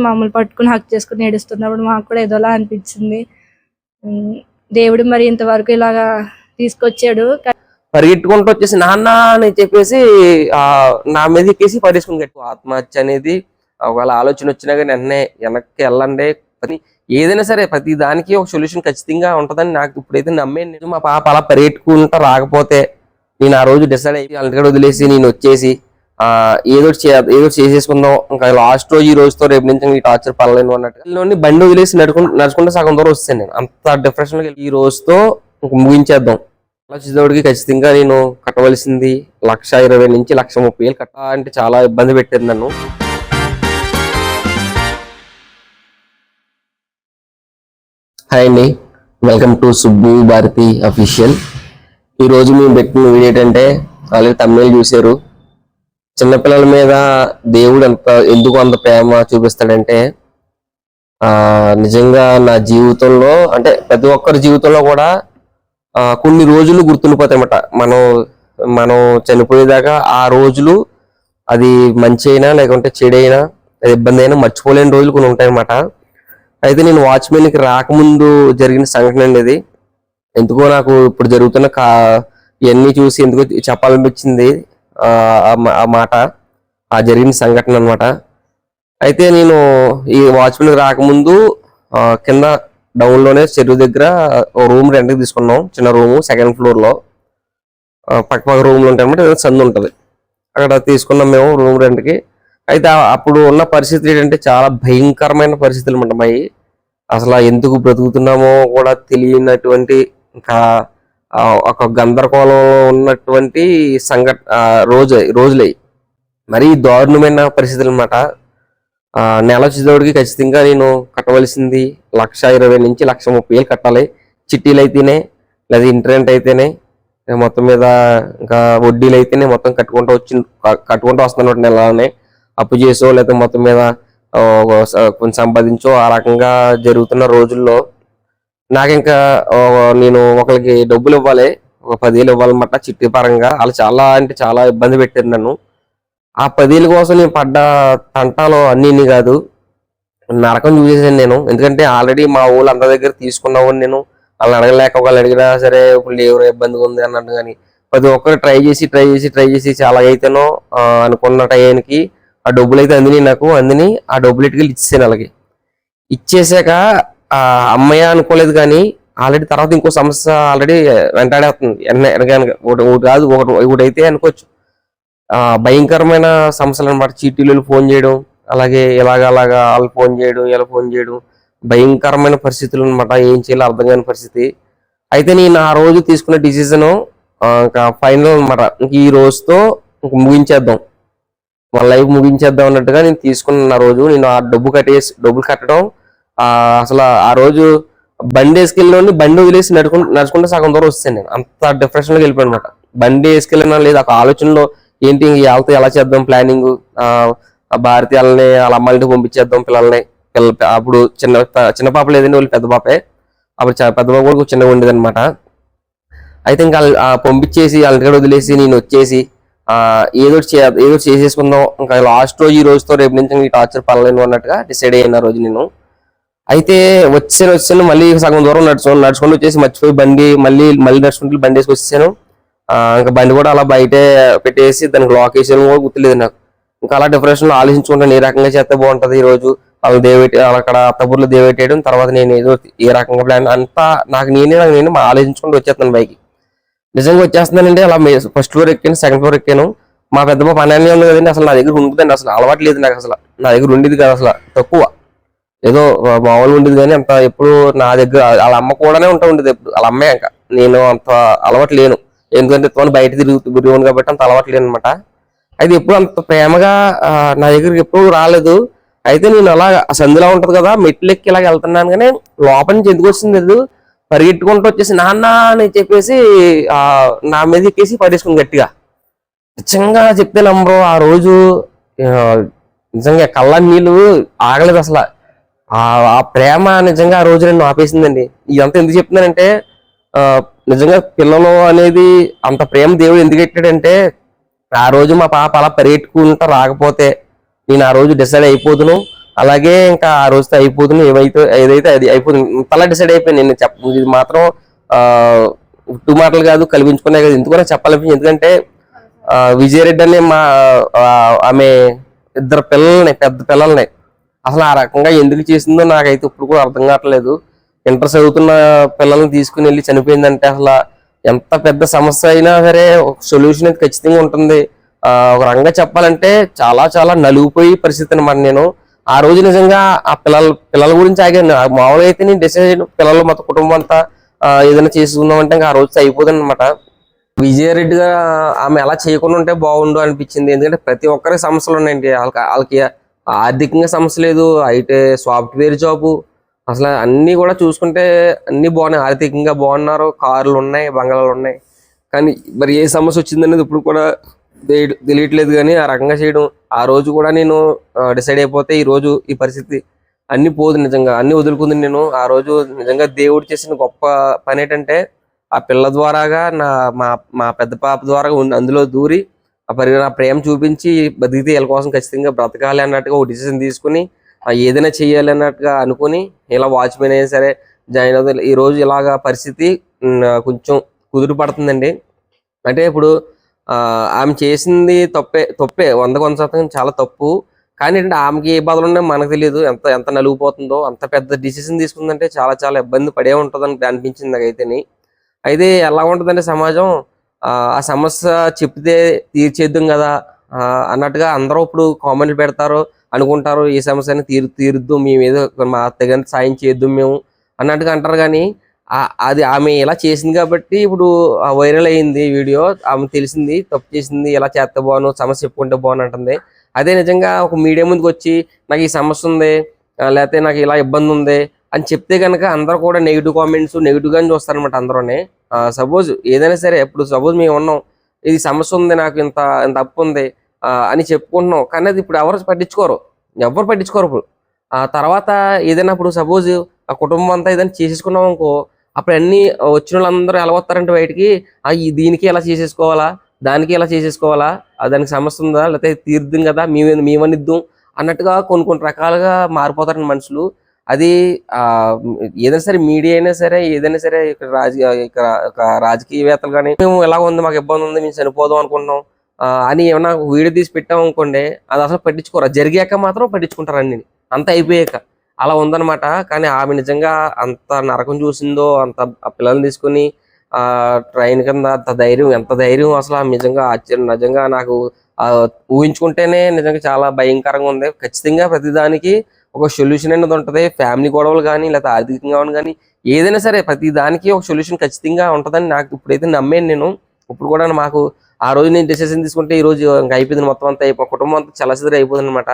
మమ్మల్ని పట్టుకుని హక్ చేసుకుని ఏడుస్తున్నప్పుడు మాకు కూడా ఏదోలా అనిపించింది దేవుడు మరి ఇంతవరకు ఇలాగా తీసుకొచ్చాడు పరిగెట్టుకుంటూ వచ్చేసి నాన్న అని చెప్పేసి ఆ నా మీద ఎక్కేసి పడేసుకుని కట్టు ఆత్మహత్య అనేది ఒకవేళ ఆలోచన వచ్చినా కానీ వెంటనే వెనక్కి వెళ్ళండి పని ఏదైనా సరే ప్రతి దానికి ఒక సొల్యూషన్ ఖచ్చితంగా ఉంటుందని నాకు ఇప్పుడైతే నమ్మేను నేను. మా పాప అలా పరిగెట్టుకుంటా రాకపోతే నేను ఆ రోజు డిసైడ్ అయ్యి వాళ్ళ వదిలేసి నేను వచ్చేసి ఏదో ఒకటి ఏదో చేసేసుకుందాం. ఇంకా లాస్ట్ రోజు ఈ రోజుతో రేపు నుంచి ఈ టార్చర్ పడలేను అన్నట్టు. బండి వదిలేసి నడుచుకుంటూ నడుచుకుంటే సగం దూరం వస్తాను నేను. అంత డిప్రెషన్ ఈ రోజుతో ఇంక ముగించేద్దాం. ఆలోచించేవాడికి ఖచ్చితంగా నేను కట్టవలసింది లక్ష ఇరవై నుంచి లక్ష ముప్పై వేలు కట్ట అంటే చాలా ఇబ్బంది పెట్టింది నన్ను. హాయ్ అండి. Welcome to Subbu Bharathi official. ఈరోజు మేము పెట్టిన వీడియో ఏంటంటే ఆల్రెడీ తమిళ చూశారు. చిన్నపిల్లల మీద దేవుడు ఎంత ఎందుకు అంత ప్రేమ చూపిస్తాడంటే ఆ నిజంగా నా జీవితంలో అంటే ప్రతి ఒక్కరి జీవితంలో కూడా ఆ, కొన్ని రోజులు గుర్తుండిపోతాయన్నమాట. మనం మనం చనిపోయేదాకా ఆ రోజులు అది మంచి అయినా లేకుంటే చెడైనా అది ఇబ్బంది అయినా మర్చిపోలేని రోజులు కొన్ని ఉంటాయన్నమాట. అయితే నేను వాచ్మెన్కి రాకముందు జరిగిన సంఘటన అండి ఇది. ఎందుకో నాకు ఇప్పుడు జరుగుతున్న కా ఇవన్నీ చూసి ఎందుకో చెప్పాలనిపించింది. ఆ, మాట ఆ జరిగిన సంఘటన అన్నమాట. అయితే నేను ఈ వాచ్మెన్ రాకముందు కింద డౌన్లోనే చెరువు దగ్గర ఓ రూమ్ రెంట్కి తీసుకున్నాం. చిన్న రూము సెకండ్ ఫ్లోర్లో. పక్క పక్క రూమ్లు ఉంటాయి అనమాట సందు ఉంటుంది. అక్కడ తీసుకున్నాం మేము రూమ్ రెంట్కి. అయితే అప్పుడు ఉన్న పరిస్థితి ఏంటంటే చాలా భయంకరమైన పరిస్థితులు అనమాట అసలు ఎందుకు బ్రతుకుతున్నామో కూడా తెలియనటువంటి ఇంకా ఒక గందరగోళంలో ఉన్నటువంటి సంఘట రోజు రోజులై. మరీ దారుణమైన పరిస్థితులు అనమాట నెల వచ్చేటోడికి ఖచ్చితంగా నేను కట్టవలసింది లక్ష ఇరవై నుంచి లక్ష ముప్పై వేలు కట్టాలి. చిట్టీలు అయితేనే లేదా ఇంటర్నెట్ అయితేనే మొత్తం మీద ఇంకా వడ్డీలు అయితేనే మొత్తం కట్టుకుంటూ వచ్చి క- కట్టుకుంటూ వస్తున్నాడు నెలనే అప్పు చేసో లేకపోతే మొత్తం మీద కొంచెం సంపాదించో ఆ రకంగా జరుగుతున్న రోజుల్లో నాకు ఇంకా నేను ఒకరికి డబ్బులు ఇవ్వాలి ఒక పదివేలు ఇవ్వాలన్నమాట చిట్టి పరంగా వాళ్ళు చాలా అంటే చాలా ఇబ్బంది పెట్టారు నన్ను. ఆ పదేళ్ళ కోసం నేను పడ్డ తంటాలు అన్ని కాదు. నరకం చూసేసాను నేను. ఎందుకంటే ఆల్రెడీ మా ఊళ్ళో అందరి దగ్గర తీసుకున్నావు నేను. వాళ్ళని అడగలేక ఒకళ్ళు అడిగినా సరే ఇప్పుడు లేవరు ఇబ్బందిగా ఉంది అన్నట్టు కానీ ప్రతి ఒక్కరు ట్రై చేసి ట్రై చేసి ట్రై చేసి చాలా అయితేనో అనుకున్న టైంకి ఆ డబ్బులు అయితే అందినాయి నాకు. అందిని ఆ డబ్బులు ఇటుకెళ్ళి ఇచ్చేసాను అలాగే ఇచ్చేసాక అమ్మాయి అమ్మయ్య అనుకోలేదు కానీ ఆల్రెడీ తర్వాత ఇంకో సమస్య ఆల్రెడీ వెంటాడేస్తుంది వెనక వెనక ఒకటి ఒకటి కాదు ఒకటి ఒకటి అయితే అనుకోవచ్చు. భయంకరమైన సమస్యలు అనమాట చీటీలు ఫోన్ చేయడం అలాగే ఇలాగ అలాగా వాళ్ళు ఫోన్ చేయడం ఇలా ఫోన్ చేయడం. భయంకరమైన పరిస్థితులు అనమాట ఏం చేయాలో అర్థం కాని పరిస్థితి. అయితే నేను ఆ రోజు తీసుకున్న డిసిజన్ ఇంకా ఫైనల్ అనమాట ఈ రోజుతో ఇంక ముగించేద్దాం. మన లైఫ్ ముగించేద్దాం అన్నట్టుగా నేను తీసుకున్న రోజు నేను ఆ డబ్బు కట్టేసి డబ్బులు కట్టడం అసలు ఆ రోజు బండి వేసుకెళ్ళిన బండి వదిలేసి నడుకు నడుచుకుంటే సగం దూరం వస్తాను నేను. అంత డిప్రెషన్లోకి వెళ్ళిపోయాను అనమాట బండి వేసుకెళ్ళినా లేదు ఒక ఆలోచనలో ఏంటి వాళ్ళతో ఎలా చేద్దాం ప్లానింగ్ భారతి వాళ్ళని వాళ్ళ అమ్మాయిని పంపించేద్దాం పిల్లల్ని. పిల్ల అప్పుడు చిన్న చిన్న పాప లేదండి వాళ్ళు పెద్ద పాపే. అప్పుడు చ- పెద్ద పాప కూడా చిన్నగా ఉండేది అనమాట అయితే ఇంకా పంపించేసి వాళ్ళ వదిలేసి నేను వచ్చేసి ఏదో చే ఏదో చేసేసుకుందాం. ఇంకా లాస్ట్ రోజు ఈ రోజుతో రేపు నుంచి ఈ టార్చర్ పడలేను అన్నట్టుగా డిసైడ్ అయిన రోజు నేను. అయితే వచ్చాను వచ్చాను మళ్ళీ సగం దూరం నడుచు నడుచుకుంటూ వచ్చేసి మర్చిపోయి బండి మళ్ళీ మళ్ళీ నడుచుకుంటూ బండి వేసుకు వచ్చేసాను. ఇంకా బండి కూడా అలా బయటే పెట్టేసి దానికి లాక్ వేసాను కూడా గుర్తులేదు నాకు. ఇంకా అలా డిప్రెషన్ ఆలోచించుకుంటాను ఏ రకంగా చేస్తే బాగుంటుంది ఈ రోజు? వాళ్ళు దేవెట్టి అక్కడ అత్తపూర్లో దేవెట్టేయడం తర్వాత నేను ఏదో ఏ రకంగా ప్లాన్ అంతా నాకు నేనే నాకు నేను మా ఆలోచించుకుంటూ వచ్చేస్తాను బైక్. నిజంగా వచ్చేస్తున్నానండి అలా ఫస్ట్ ఫ్లోర్ ఎక్కాను సెకండ్ ఫ్లోర్ ఎక్కాను. మా పెద్దమ్మ పన్నెండు ఉంది కదండి అసలు నా దగ్గర ఉంటుందండి అసలు అలవాటు లేదు నాకు అసలు. నా దగ్గర ఉండేది కాదు అసలు తక్కువ. ఏదో మామూలు ఉండేది కానీ అంత ఎప్పుడు నా దగ్గర వాళ్ళ అమ్మ కూడానే ఉంటా ఉండేది ఎప్పుడు. వాళ్ళ అమ్మే ఇంకా. నేను అంత అలవాటు లేను ఎందుకంటే తోని బయట తిరుగుతూ కాబట్టి అంత అలవాటు లేను అనమాట అయితే ఎప్పుడు అంత ప్రేమగా నా దగ్గరికి ఎప్పుడు రాలేదు. అయితే నేను అలా సంధిలా ఉంటుంది కదా మెట్లు ఎక్కి ఇలాగ వెళ్తున్నాను కానీ లోపల నుంచి ఎందుకు వచ్చింది లేదు పరిగెట్టుకుంటూ వచ్చేసి నాన్న అని చెప్పేసి నా మీద ఎక్కేసి పడేసుకుని గట్టిగా. నిజంగా చెప్తే నమ్మరు. ఆ రోజు నిజంగా కళ్ళ నీళ్ళు ఆగలేదు అసలు. ఆ ప్రేమ నిజంగా ఆ రోజు నన్ను ఆపేసిందండి. ఇదంతా ఎందుకు చెప్తున్నానంటే నిజంగా పిల్లలు అనేది అంత ప్రేమ దేవుడు ఎందుకు పెట్టాడంటే ఆ రోజు మా పాప అలా పరిగెట్టుకుంటా రాకపోతే నేను ఆ రోజు డిసైడ్ అయిపోతును అలాగే ఇంకా ఆ రోజుతో అయిపోతును ఏవైతే ఏదైతే అది అయిపోతుంది ఇంతలా డిసైడ్ అయిపోయింది నేను చెప్ప ఇది మాత్రం ఆ టూ మాటలు కాదు కల్పించుకునే కాదు. ఎందుకన్నా చెప్పాలనిపించింది. ఎందుకంటే విజయరెడ్డి అనే మా ఆమె ఇద్దరు పిల్లల్ని పెద్ద పిల్లల్ని అసలు ఆ రకంగా ఎందుకు చేసిందో నాకైతే ఇప్పుడు కూడా అర్థం కావట్లేదు. ఇంటర్ చదువుతున్న పిల్లల్ని తీసుకుని వెళ్ళి చనిపోయిందంటే అసలు ఎంత పెద్ద సమస్య అయినా సరే ఒక సొల్యూషన్ అయితే ఖచ్చితంగా ఉంటుంది. ఒక రంగా చెప్పాలంటే చాలా చాలా నలిగిపోయి పరిస్థితి అనమాట నేను. ఆ రోజు నిజంగా ఆ పిల్లల పిల్లల గురించి ఆగాను. ఆ మామూలుగా అయితే నేను డిసైడ్ పిల్లలు మొత్తం కుటుంబం అంతా ఏదైనా చేసుకుందాం అంటే ఇంకా ఆ రోజు అయిపోతుంది అనమాట విజయారెడ్డి గారు ఆమె ఎలా చేయకుండా ఉంటే బాగుండు అనిపించింది. ఎందుకంటే ప్రతి ఒక్కరికి సమస్యలు ఉన్నాయండి. వాళ్ళకి వాళ్ళకి ఆర్థికంగా సమస్య లేదు అయితే సాఫ్ట్వేర్ జాబు. అసలు అన్నీ కూడా చూసుకుంటే అన్ని బాగున్నాయి. ఆర్థికంగా బాగున్నారు. కార్లు ఉన్నాయి బంగాళాలు ఉన్నాయి. కానీ మరి ఏ సమస్య వచ్చిందనేది ఇప్పుడు కూడా తెలియట్లేదు కానీ ఆ రకంగా చేయడం. ఆ రోజు కూడా నేను డిసైడ్ అయిపోతే ఈ రోజు ఈ పరిస్థితి అన్ని పోదు నిజంగా. అన్ని వదులుకుంది నేను. ఆ రోజు నిజంగా దేవుడు చేసిన గొప్ప పని ఏంటంటే ఆ పిల్ల ద్వారాగా నా మా మా పెద్ద పాప ద్వారా అందులో దూరి ఆ పరిగణ ప్రేమ చూపించి బతికితే వీళ్ళ కోసం ఖచ్చితంగా బ్రతకాలి అన్నట్టుగా ఒక డిసిజన్ తీసుకుని ఏదైనా చేయాలి అన్నట్టుగా అనుకుని ఇలా వాచ్మెన్ అయినా సరే జాయిన్ అవుతుంది ఈ రోజు ఇలాగ పరిస్థితి కొంచెం కుదురు పడుతుందండి. అంటే ఇప్పుడు ఆమె చేసింది తప్పే తప్పే వంద కొంత శాతం చాలా తప్పు. కానీ ఏంటంటే ఆమెకి ఏ బాధలు ఉన్నాయో మనకు తెలియదు. ఎంత ఎంత నలిగిపోతుందో అంత పెద్ద డిసిషన్ తీసుకుందంటే చాలా చాలా ఇబ్బంది పడే ఉంటుందని అనిపించింది నాకైతేని. అయితే ఎలా ఉంటుందంటే సమాజం ఆ సమస్య చెప్తే తీర్చేద్దాం కదా అన్నట్టుగా అందరూ ఇప్పుడు కామెంట్లు పెడతారు అనుకుంటారు ఈ సమస్యని తీరు తీరుద్దు మేము ఏదో మా తగినంత సాయం చేద్దాం మేము అన్నట్టుగా అంటారు. కానీ అది ఆమె ఇలా చేసింది కాబట్టి ఇప్పుడు వైరల్ అయింది వీడియో ఆమె తెలిసింది తప్పు చేసింది ఎలా చేస్తే బాను సమస్య చెప్పుకుంటే బాను అంటుంది. అదే నిజంగా ఒక మీడియా ముందుకు వచ్చి నాకు ఈ సమస్య ఉంది లేకపోతే నాకు ఇలా ఇబ్బంది ఉంది అని చెప్తే కనుక అందరూ కూడా నెగిటివ్ కామెంట్స్ నెగిటివ్గానే చూస్తారనమాట అందరూనే. సపోజ్ ఏదైనా సరే ఇప్పుడు సపోజ్ మేము ఉన్నాం ఇది సమస్య ఉంది నాకు ఇంత ఇంత అప్పు ఉంది అని చెప్పుకుంటున్నాం కానీ అది ఇప్పుడు ఎవరు పట్టించుకోరు. ఎవరు పట్టించుకోరు ఇప్పుడు. ఆ తర్వాత ఏదైనా ఇప్పుడు సపోజ్ ఆ కుటుంబం అంతా ఏదైనా చేసేసుకున్నాం అనుకో అప్పుడు అన్ని వచ్చిన వాళ్ళందరూ ఎలా వస్తారంటే బయటికి దీనికి ఎలా చేసేసుకోవాలా? దానికి ఎలా చేసేసుకోవాలా? దానికి సమస్య ఉందా? లేకపోతే తీర్థం కదా? మేము మేమనిద్దాం అన్నట్టుగా కొన్ని కొన్ని రకాలుగా మారిపోతారండి మనుషులు. అది ఏదైనా సరే మీడియా అయినా సరే ఏదైనా సరే ఇక్కడ రాజకీయ ఇక్కడ రాజకీయవేత్తలు కానీ మేము ఎలా ఉంది మాకు ఇబ్బంది ఉంది మేము చనిపోదాం అనుకుంటున్నాం అని ఏమన్నా వీడియో తీసి పెట్టాం అనుకోండి అది అసలు పట్టించుకోరు. జరిగాక మాత్రం పట్టించుకుంటారు అన్ని. అంత అయిపోయాక. అలా ఉందన్నమాట. కానీ ఆమె నిజంగా అంత నరకం చూసిందో అంత ఆ పిల్లల్ని తీసుకుని ట్రైన్ కింద అంత ధైర్యం ఎంత ధైర్యం అసలు నిజంగా ఆశ్చర్యం. నిజంగా నాకు ఊహించుకుంటేనే నిజంగా చాలా భయంకరంగా ఉంది. ఖచ్చితంగా ప్రతిదానికి ఒక సొల్యూషన్ అనేది ఉంటుంది. ఫ్యామిలీ గొడవలు కానీ లేకపోతే ఆర్థికంగా కానీ ఏదైనా సరే ప్రతి దానికి ఒక సొల్యూషన్ ఖచ్చితంగా ఉంటుందని నాకు ఇప్పుడైతే నమ్మాను నేను. ఇప్పుడు కూడా మాకు ఆ రోజు నేను డిసిషన్ తీసుకుంటే ఈ రోజు ఇంకా అయిపోయింది మొత్తం అంతా. అయిపో కుటుంబం అంతా చలసిదరి అయిపోతుంది అనమాట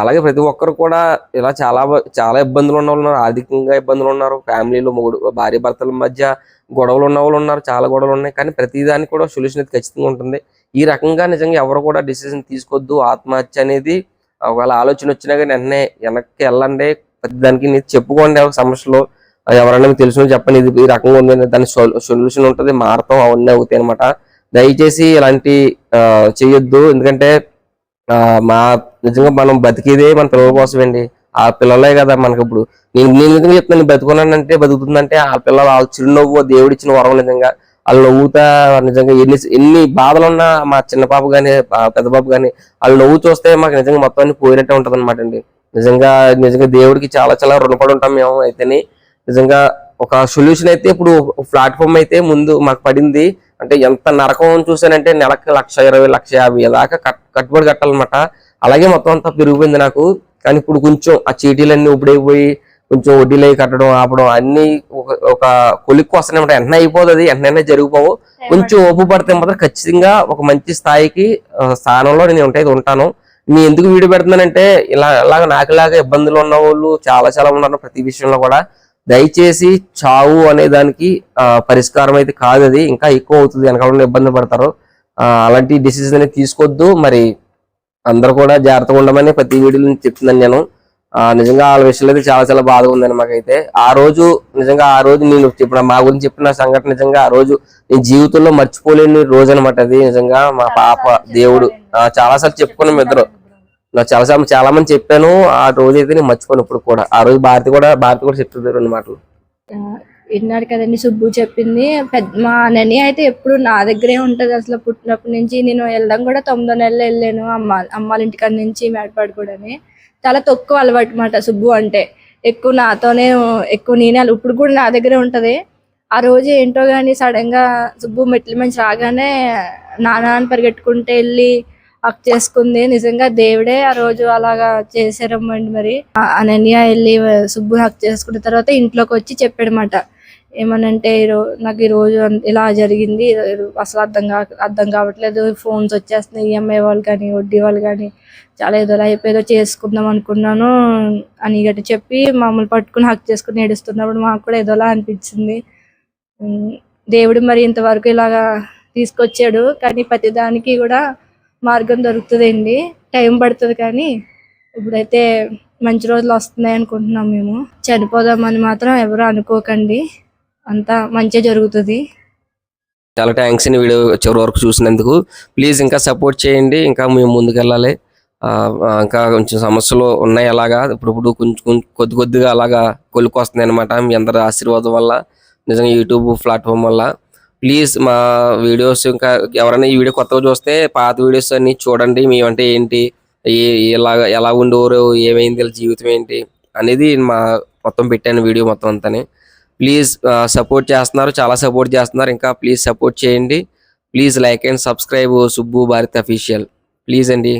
అలాగే ప్రతి ఒక్కరు కూడా ఇలా చాలా చాలా ఇబ్బందులు ఉన్న వాళ్ళు ఉన్నారు. ఆర్థికంగా ఇబ్బందులు ఉన్నారు. ఫ్యామిలీలో మొగుడు భార్య భర్తల మధ్య గొడవలు ఉన్న వాళ్ళు ఉన్నారు. చాలా గొడవలు ఉన్నాయి. కానీ ప్రతి దానికి కూడా సొల్యూషన్ అయితే ఖచ్చితంగా ఉంటుంది. ఈ రకంగా నిజంగా ఎవరు కూడా డిసిషన్ తీసుకోవద్దు. ఆత్మహత్య అనేది ఒకవేళ ఆలోచన వచ్చినా కానీ వెంటనే వెనక్కి వెళ్ళండి. ప్రతి దానికి మీరు చెప్పుకోండి ఒక సమస్యలో. ఎవరైనా మీకు తెలిసిన చెప్పండి. ఇది ఈ రకంగా ఉంది దాని సొల్యూషన్ ఉంటుంది. మారతాం అవన్నీ అవుతాయి అనమాట దయచేసి ఇలాంటి చేయొద్దు ఎందుకంటే మా నిజంగా మనం బతికేదే మన పిల్లల కోసం అండి ఆ పిల్లలే కదా మనకి ఇప్పుడు. నేను నేను నిజంగా చెప్తాను బతుకున్నానంటే బతుకుతుందంటే ఆ పిల్లలు వాళ్ళ చిరునవ్వు దేవుడు ఇచ్చిన వరం నిజంగా. వాళ్ళు నవ్వుతా నిజంగా ఎన్ని ఎన్ని బాధలు ఉన్నా మా చిన్న పాప కానీ పెద్ద పాప కానీ వాళ్ళు నవ్వు చూస్తే మాకు నిజంగా మొత్తం అన్ని పోయినట్టే ఉంటుంది అనమాట అండి. నిజంగా నిజంగా దేవుడికి చాలా చాలా రుణపడి ఉంటాం మేము అయితే నిజంగా ఒక సొల్యూషన్ అయితే ఇప్పుడు ప్లాట్ఫామ్ అయితే ముందు మాకు పడింది. అంటే ఎంత నరకం చూసానంటే నెలకు లక్ష ఇరవై లక్ష యాభై దాకా కట్ కట్టుబడి కట్టాలన్నమాట. అలాగే మొత్తం అంతా పెరిగిపోయింది నాకు. కానీ ఇప్పుడు కొంచెం ఆ చీటీలన్నీ ఇప్పుడైపోయి కొంచెం వడ్డీలు అవి కట్టడం ఆపడం అన్ని ఒక ఒక కొలిక్కు వస్తున్నాయి వెంటనే అయిపోదు అది వెంటనే జరిగిపోవు. కొంచెం ఒప్పు పడితే మాత్రం ఖచ్చితంగా ఒక మంచి స్థాయికి స్థానంలో నేను ఉంటాయి ఉంటాను. నేను ఎందుకు వీడియో పెడుతున్నానంటే ఇలా ఇలాగ నాకులాగా ఇబ్బందులు ఉన్న వాళ్ళు చాలా చాలా ఉన్నారు ప్రతి విషయంలో కూడా. దయచేసి చావు అనే దానికి పరిష్కారం అయితే కాదు అది. ఇంకా ఎక్కువ అవుతుంది వెనకాల ఇబ్బంది పడతారు. అలాంటి డిసిజన్ అనేది తీసుకోవద్దు మరి అందరూ కూడా జాగ్రత్తగా ఉండమని ప్రతి వీడియోలో చెప్తున్నాను నేను. నిజంగా వాళ్ళ విషయంలో అయితే చాలా చాలా బాధగా ఉందని మాకైతే. ఆ రోజు నిజంగా ఆ రోజు నేను చెప్పిన మా గురించి చెప్పిన సంఘటన నిజంగా ఆ రోజు నేను జీవితంలో మర్చిపోలేని రోజు అనమాట అది నిజంగా. మా పాప దేవుడు ఆ, చాలా సార్లు చెప్పుకున్నాం ఇద్దరు. నాకు చాలా సార్లు చాలా మంది చెప్పాను ఆ రోజు అయితే నేను మర్చిపోను ఇప్పుడు కూడా. ఆ రోజు భారతి కూడా భారతి కూడా చెప్తుంది రెండు మాటలు. ఆ, విన్నారు కదండి సుబ్బు చెప్పింది. పెద్ద మా నని అయితే ఎప్పుడు నా దగ్గరే ఉంటది అసలు పుట్టినప్పటి నుంచి. నేను వెళ్ళడం కూడా తొమ్మిదో నెలలు వెళ్ళాను అమ్మ అమ్మాళ్ళ ఇంటికాడ నుంచి మేడపాడు కూడాని చాలా తక్కువ అలవాటు మాట సుబ్బు అంటే. ఎక్కువ నాతోనే ఎక్కువ నేనే ఇప్పుడు కూడా నా దగ్గరే ఉంటది. ఆ రోజు ఏంటో కానీ సడన్గా సుబ్బు మెట్ల మంచి రాగానే నాన్న అని పరిగెట్టుకుంటే వెళ్ళి హక్ చేసుకుంది. నిజంగా దేవుడే ఆ రోజు అలాగా చేసారమ్మండి మరి. అనన్య వెళ్ళి సుబ్బు హక్ చేసుకున్న తర్వాత ఇంట్లోకి వచ్చి చెప్పాడనమాట ఏమనంటే నాకు ఈరోజు ఇలా జరిగింది అసలు అర్థం కా అర్థం కావట్లేదు ఫోన్స్ వచ్చేస్తున్నాయి ఈఎంఐ వాళ్ళు కానీ వడ్డీ వాళ్ళు కానీ చాలా ఏదో అయిపోయేదో చేసుకుందాం అనుకున్నాను అని గట్టి చెప్పి మమ్మల్ని పట్టుకుని హక్ చేసుకుని ఏడుస్తున్నప్పుడు మాకు కూడా ఏదోలా అనిపించింది. దేవుడు మరి ఇంతవరకు ఇలాగా తీసుకొచ్చాడు కానీ ప్రతిదానికి కూడా మార్గం దొరుకుతుందండి టైం పడుతుంది కానీ ఇప్పుడైతే మంచి రోజులు వస్తున్నాయి అనుకుంటున్నాం మేము. చనిపోదామని మాత్రం ఎవరు అనుకోకండి. అంతా మంచిగా జరుగుతుంది. చాలా థ్యాంక్స్ అండి వీడియో చివరి వరకు చూసినందుకు. ప్లీజ్ ఇంకా సపోర్ట్ చేయండి ఇంకా మేము ముందుకెళ్ళాలి. ఇంకా కొంచెం సమస్యలు ఉన్నాయి అలాగా. ఇప్పుడు ఇప్పుడు కొంచెం కొంచెం కొద్ది కొద్దిగా అలాగా కొలుకొస్తున్నాయి అనమాట మీ అందరి ఆశీర్వాదం వల్ల నిజంగా యూట్యూబ్ ప్లాట్ఫామ్ వల్ల. ప్లీజ్ మా వీడియోస్ ఇంకా ఎవరైనా ఈ వీడియో కొత్తగా చూస్తే పాత వీడియోస్ అన్ని చూడండి. మేమంటే ఏంటి ఎలా ఎలా ఉండేవారు ఏమైంది జీవితం ఏంటి అనేది మా మొత్తం పెట్టాను వీడియో మొత్తం అంతానే. ప్లీజ్ సపోర్ట్ uh, చేస్తున్నారు చాలా సపోర్ట్ చేస్తున్నారు. ఇంకా ప్లీజ్ సపోర్ట్ చేయండి. Please like and subscribe Subbu Bharat official please అండి.